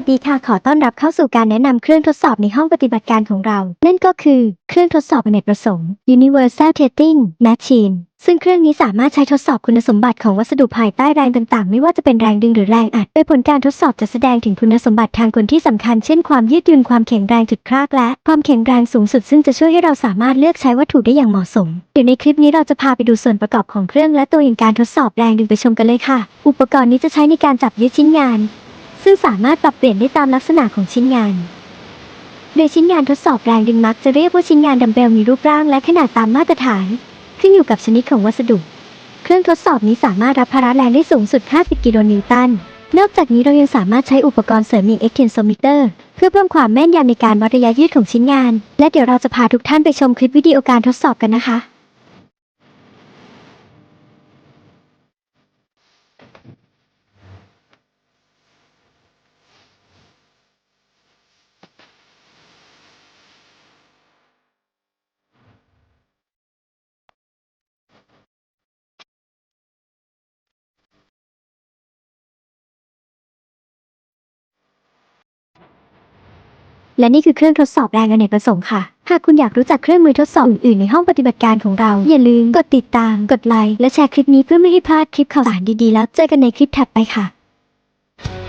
วัสดีค่ะ ขอต้อนรับเข้าสู่การแนะนำเครื่องทดสอบในห้องปฏิบัติการของเรา นั่นก็คือเครื่องทดสอบอเนกประสงค์ Universal Testing Machine ซึ่งเครื่องนี้สามารถใช้ทดสอบคุณสมบัติของวัสดุภายใต้แรงต่างๆ ไม่ว่าจะเป็นแรงดึงหรือแรงอัด โดยผลการทดสอบจะแสดงถึงคุณสมบัติทางกลที่สำคัญ เช่นความยืดหยุ่นความแข็งแรงจุดคลากและความแข็งแรงสูงสุด ซึ่งจะช่วยให้เราสามารถเลือกใช้วัตถุได้อย่างเหมาะสม เดี๋ยวในคลิปนี้เราจะพาไปดูส่วนประกอบของเครื่องและตัวอย่างการทดสอบแรงดึงไปชมกันเลยค่ะ อุปกรณ์นี้จะใช้ในการจับยึดชิ้นงาน ซึ่งสามารถปรับเปลี่ยนได้ตามลักษณะของชิ้นงาน โดยชิ้นงานทดสอบแรงดึงมักจะเรียกว่าชิ้นงานดัมเบลมีรูปร่างและขนาดตามมาตรฐาน ขึ้นอยู่กับชนิดของวัสดุ เครื่องทดสอบนี้สามารถรับภาระแรงได้สูงสุด 50 กิโลนิวตัน นอกจากนี้เรายังสามารถใช้อุปกรณ์เสริมอย่าง extensometer เพื่อเพิ่มความแม่นยำในการวัดระยะยืดของชิ้นงาน และเดี๋ยวเราจะพาทุกท่านไปชมคลิปวิดีโอการทดสอบกันนะคะ และนี่คือเครื่องทดสอบแรงอเนกประสงค์ค่ะ หากคุณอยากรู้จักเครื่องมือทดสอบอื่นๆในห้องปฏิบัติการของเรา อย่าลืมกดติดตาม กดไลค์ และแชร์คลิปนี้เพื่อไม่ให้พลาดคลิปข่าวสารดีๆ แล้วเจอกันในคลิปถัดไปค่ะ